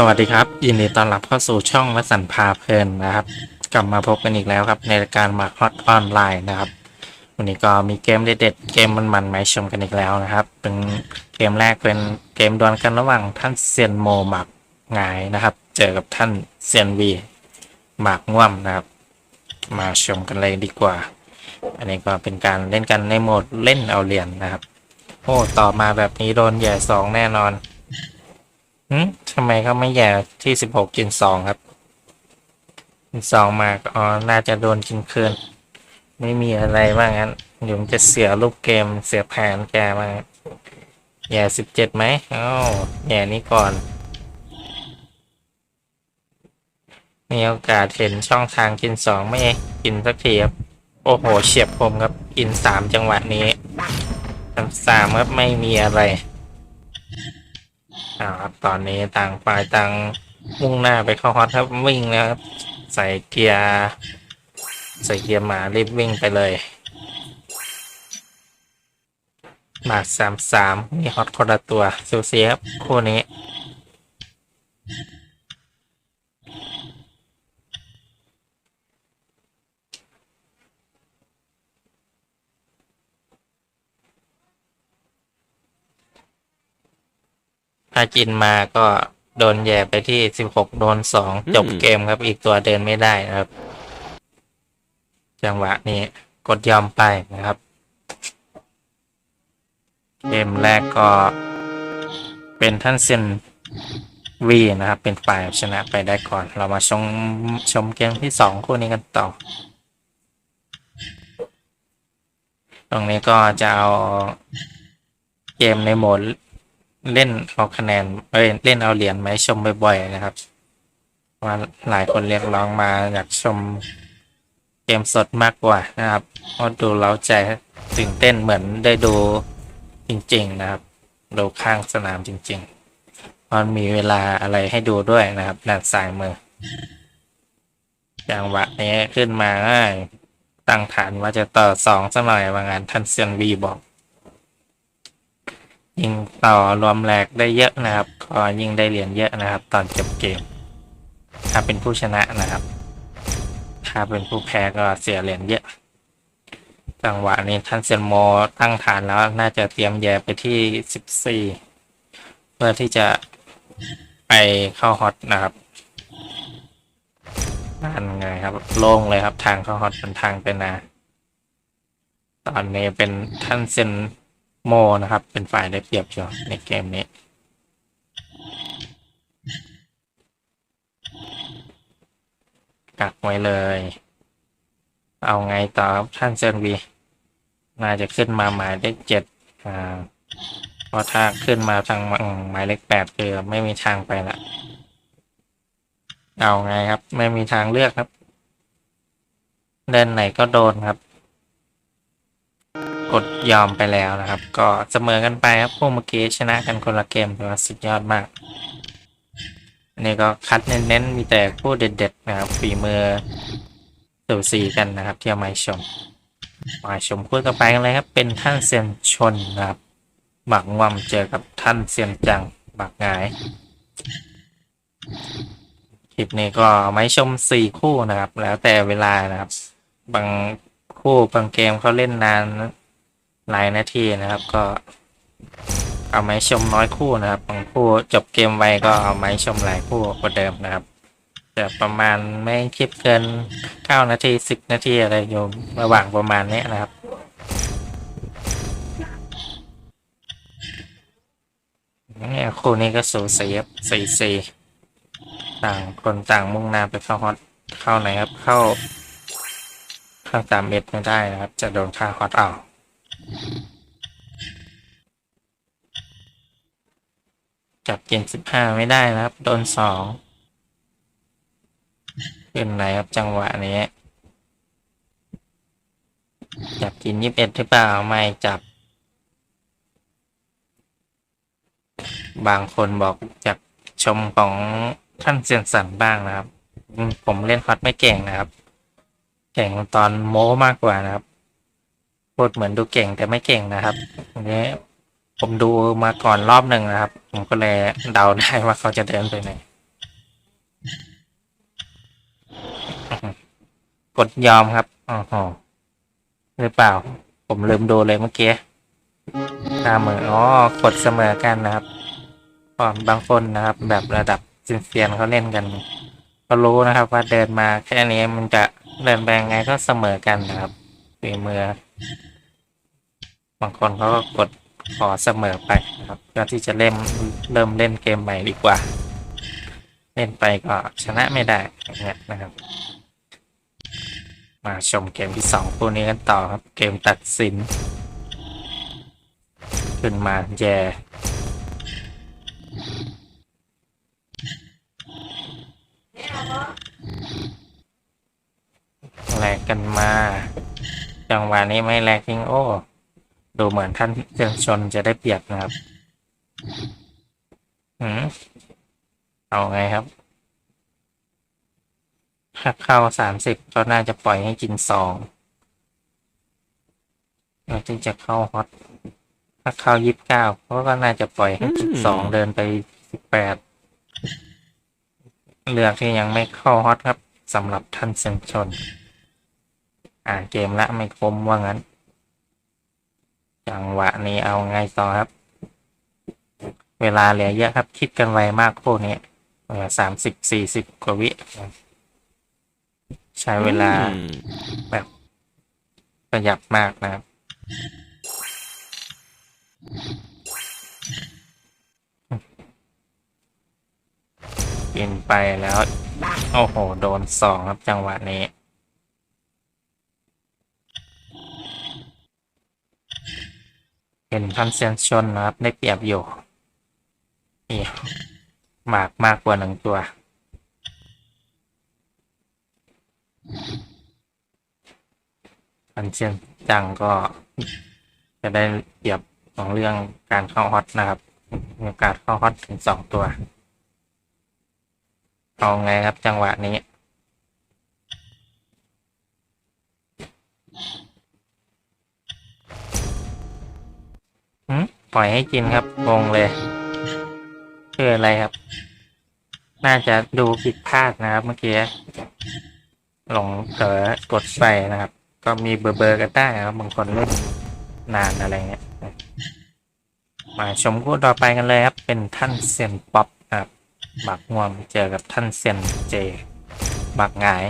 สวัสดีครับ ยินดีต้อนรับเข้าสู่ช่องวสันพาเพลินนะครับ กลับมาพบกันอีกแล้วครับในรายการมาฮอตออนไลน์นะครับ วันนี้ก็มีเกมเด็ดๆเกมมันๆมาให้ชมกันอีกแล้วนะครับ เป็นเกมแรกเป็นเกมดวลกันระหว่างท่านเซียนโมหมากหงายนะครับ เจอกับท่านเซียนวีหมากง่วมนะครับ มาชมกันเลยดีกว่า อันนี้ก็เป็นการเล่นกันในโหมดเล่นเอาเหรียญนะครับโอ้ต่อมาแบบนี้โดนแย่สองแน่นอน หืมทำไมเขาไม่แย่ที่สิบหกจินสองครับจินสองมาก็อ๋อน่าจะโดนกินคืน ไม่มีอะไรว่างั้นเดี๋ยวมันจะเสียรูปเกมเสียแผนแกมาแย่สิบเจ็ดไหมอ้าวแย่นี้ก่อน มีโอกาสเห็นช่องทางกินสองไม่กินสักทีครับ โอ้โห เฉียบคมครับ กินสามจังหวะนี้สามครับไม่มีอะไร อ่าครับตอนนี้ต่างฝ่ายต่างมุ่งหน้าไปเข้าฮอตครับวิ่งแล้วครับ ใส่เกียร์ใส่เกียร์หมารีบวิ่งไปเลยหมากสามสามมีฮอตคนละตัวซูซีครับคู่นี้ ถ้าจินมาก็โดนแย่ไปที่สิบหกโดนสองจบเกมครับ อีกตัวเดินไม่ได้นะครับ จังหวะนี้กดยอมไปนะครับ เกมแรกก็เป็นท่านเซนวีนะครับ เป็นฝ่ายชนะไปได้ก่อน เรามาชมชมเกมที่สองคู่นี้กันต่อ ตรงนี้ก็จะเอาเกมในโหมด เล่นเอาคะแนนเอ้ยเล่นเอาเหรียญมาให้ชมบ่อยๆนะครับว่าหลายคนเรียกร้องมาอยากชมเกมสดมากกว่านะครับเพราะดูเราใจตื่นเต้นเหมือนได้ดูจริง ๆ นะครับดูข้างสนามจริงๆเพราะมีเวลาอะไรให้ดูด้วยนะครับด้านซ้ายมือจังหวะนี้ขึ้นมาง่ายตั้งฐานว่าจะต่อสองสักหน่อยว่างานท่านเซียนวีบอก ยิงต่อรวมแหลกได้เยอะนะครับก็ยิงได้เหรียญเยอะนะครับ ตอนจบเกม ถ้าเป็นผู้ชนะนะครับ ถ้าเป็นผู้แพ้ก็เสียเหรียญเยอะ จังหวะนี้ท่านเซยนโมตั้งฐานแล้วน่าจะเตรียมแย่ไปที่สิบสี่เพื่อที่จะไปเข้าฮอตนะครับนั่นไงครับ โล่งเลยครับทางเข้าฮอตเป็นทางไปนา ตอนนี้เป็นท่านเซน โมนะครับ เป็นฝ่ายได้เปรียบอยู่ในเกมนี้ กักไว้เลย เอาไงต่อครับท่านเซนวีน่าจะขึ้นมาหมายเลขเจ็ดอ่าเพราะถ้าขึ้นมาทางหมายเลขแปดคือไม่มีทางไปละ เอาไงครับ ไม่มีทางเลือกครับเดินไหนก็โดนครับ กดยอมไปแล้วนะครับ ก็เสมอกันไปครับพวกเมื่อกี้ชนะกันคนละเกมถือว่าสุดยอดมากอันนี่ก็คัดเน้นๆมีแต่ผู้เด็ดๆนะครับฝีมือสูสีกันนะครับที่เอามาชมมาชมคู่ต่อไปกันเลยครับ เป็นท่านเซียนชนนะครับหมักงวมเจอกับท่านเซียนจังหมักงายคลิปนี้ก็เอามาให้ชมสี่คู่นะครับ แล้วแต่เวลานะครับ บางคู่บางเกมเขาเล่นนาน หลายนาทีนะครับ ก็ เอาไม้ชมน้อยคู่นะครับบางคู่จบเกมไวก็เอาไม้ชมหลายคู่กว่าเดิมนะครับแต่ประมาณไม่คลิปเกินเก้านาทีสิบนาทีอะไรอยู่ระหว่างประมาณนี้นะครับเนี่ยคู่นี้ก็สูสีครับสี่สี่ต่างคนต่างมุ่งหน้าไปเข้าฮอตเข้าไหนครับเข้า เข้าตามเม็ดไม่ได้นะครับ จะโดนค่าฮอตเอา จับเกณฑ์สิบห้าไม่ได้นะครับ โดนสองขึ้นไหนครับจังหวะนี้ จับกินยี่สิบเอ็ดหรือเปล่า ไม่จับ บางคนบอกอยากชมของท่านเซียนสันบ้างนะครับ ผมเล่นฮอตไม่เก่งนะครับ เก่งตอนโม้มากกว่านะครับ พูดเหมือนดูเก่งแต่ไม่เก่งนะครับอันนี้ผมดูมาก่อนรอบหนึ่งนะครับ ผมก็เลยเดาได้ว่าเขาจะเดินไปไหนกดยอมครับอ๋อหรือเปล่า ผมลืมดูเลยเมื่อกี้ตาเหมืออ๋อกดเสมอกันนะครับก่อนบางคนนะครับ แบบระดับซินเซียนเขาเล่นกันก็รู้นะครับ ว่าเดินมาแค่นี้มันจะเดินไปยังไงก็เสมอกันนะครับฝีมือ บางคนเขาก็กดขอเสมอไปนะครับเพื่อที่จะเล่มเริ่มเล่นเกมใหม่ดีกว่า เล่นไปก็ชนะไม่ได้อย่างเงี้ยนะครับ มาชมเกมที่สองคู่นี้กันต่อครับ เกมตัดสิน ขึ้นมาแย่แลกกันมา จังหวะนี้ไม่แลกทิ้งโอ้ดูเหมือนท่านเครื่องชนจะได้เปรียบนะครับหืมเอาไงครับถ้าเข้าสามสิบก็น่าจะปล่อยให้กินสองเราที่จะเข้าฮอตถ้าเข้ายี่สิบเก้าเขาก็น่าจะปล่อยให้กินสองเดินไปสิบแปดเลือกที่ยังไม่เข้าฮอตครับสำหรับท่านเซนชน อ่านเกมละไม่คมว่างั้น จังหวะนี้เอาไงต่อครับ เวลาเหลือเยอะครับ คิดกันไวมากพวกนี้เออสามสิบสี่สิบกว่าวิใช้เวลาแบบประหยัดมากนะครับ กินไปแล้ว โอ้โห โดนสองครับจังหวะนี้ เห็นพันเซนชนนะครับได้เปรียบอยู่นี่หมากมากกว่าหนึ่งตัวพันเซียนจังก็จะได้เปรียบของเรื่องการเข้าฮอตนะครับมีโอกาสเข้าฮอตถึงสองตัว เอาไงครับจังหวะนี้ ปล่อยให้กินครับงงเลยคืออะไรครับ น่าจะดูผิดพลาดนะครับ เมื่อกี้หลงเผลอกดใส่นะครับ ก็มีเบอร์เบอร์กันได้นะครับบางคนเล่นนานอะไรเงี้ยมาชมคู่ต่อไปกันเลยครับ เป็นท่านเซียนป๊อปนะครับบักง่วงเจอกับท่านเซียนเจ บักหงาย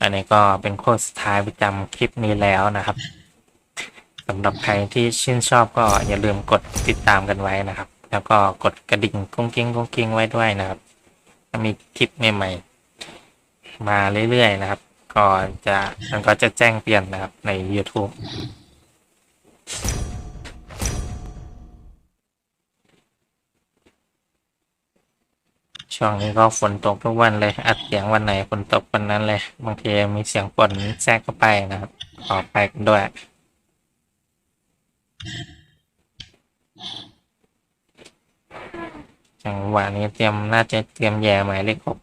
อันนี้ก็เป็นโค้ดสุดท้ายประจำคลิปนี้แล้วนะครับ สำหรับใครที่ชื่นชอบก็อย่าลืมกดติดตามกันไว้นะครับ แล้วก็กดกระดิ่งกุ้งกิ้งกุ้งกิ้งไว้ด้วยนะครับถ้ามีคลิปใหม่ๆมาเรื่อยๆนะครับก็จะมันก็จะแจ้งเตือนนะครับใน YouTube ช่วงนี้ก็ฝนตกทุกวันเลยอัดเสียงวันไหนฝนตกวันนั้นเลย บางทีมีเสียงฝนแทรกเข้าไปนะครับ ขอไปกด้วย จังหวะนี้เตรียมน่าจะเตรียมแย่หมายเลขหก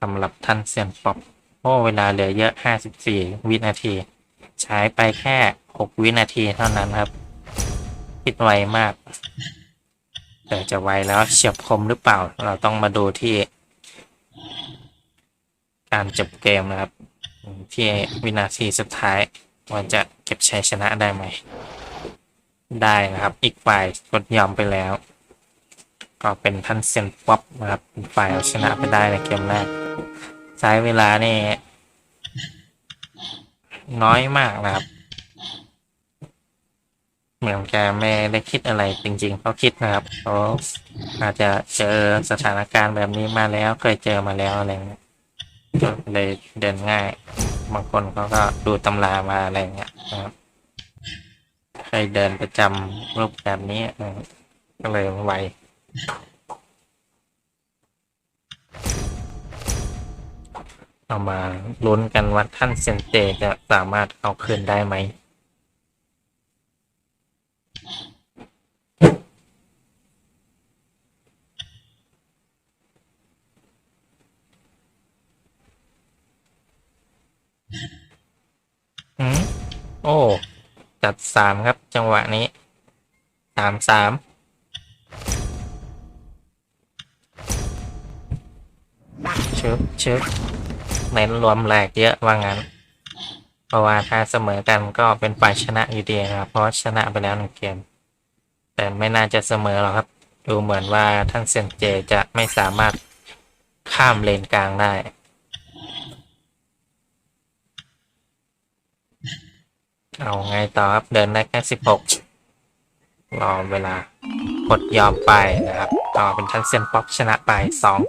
สำหรับท่านเซียนป๊อปโอ้เวลาเหลือเยอะห้าสิบสี่วินาที ใช้ไปแค่หกวินาทีเท่านั้นครับ คิดไวมาก แต่จะไวแล้วเฉียบคมหรือเปล่า เราต้องมาดูที่ การจบเกมนะครับ ที่วินาทีสุดท้าย ว่าจะเก็บชัยชนะได้ไหม ได้นะครับ อีกฝ่ายกดยอมไปแล้ว ก็เป็นท่านเซยนป๊อปนะครับฝ่ายเอาชนะไปได้ในเกมแรกใช้เวลานี่น้อยมากนะครับ เหมือนแกไม่ได้คิดอะไรจริงๆเขาคิดนะครับเขาอาจจะเจอสถานการณ์แบบนี้มาแล้วเคยเจอมาแล้วอะไรเลยเดินง่าย บางคนเขาก็ดูตำรามาอะไรเงี้ยนะครับเคยเดินประจำรูปแบบนี้ก็เลยไวเอามาลุ้นกันว่าท่านเซนเตจะสามารถเอาคืนได้ไหม อืม โอ้จัดสามครับจังหวะนี้สามสามเชิบเชิบเน้นรวมแหลกเยอะว่างั้น เพราะว่าถ้าเสมอกันก็เป็นฝ่ายชนะอยู่ดีนะครับ เพราะชนะไปแล้วหนึ่งเกม แต่ไม่น่าจะเสมอหรอกครับ ดูเหมือนว่าท่านเซนเจจะไม่สามารถข้ามเลนกลางได้ เอาไงต่อครับ เดินได้แค่สิบหกรอเวลากดยอมไปนะครับ ต่อเป็นชั้นเซนป๊อกชนะไปสอง